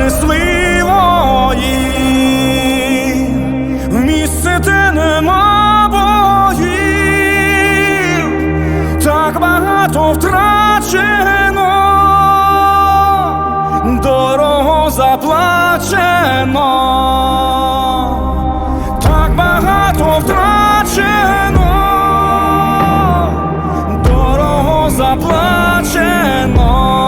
щитах несли вої, в місце, де нема боїв, так багато втрачено, дорого заплачено, так багато втрачено, дорого заплачено.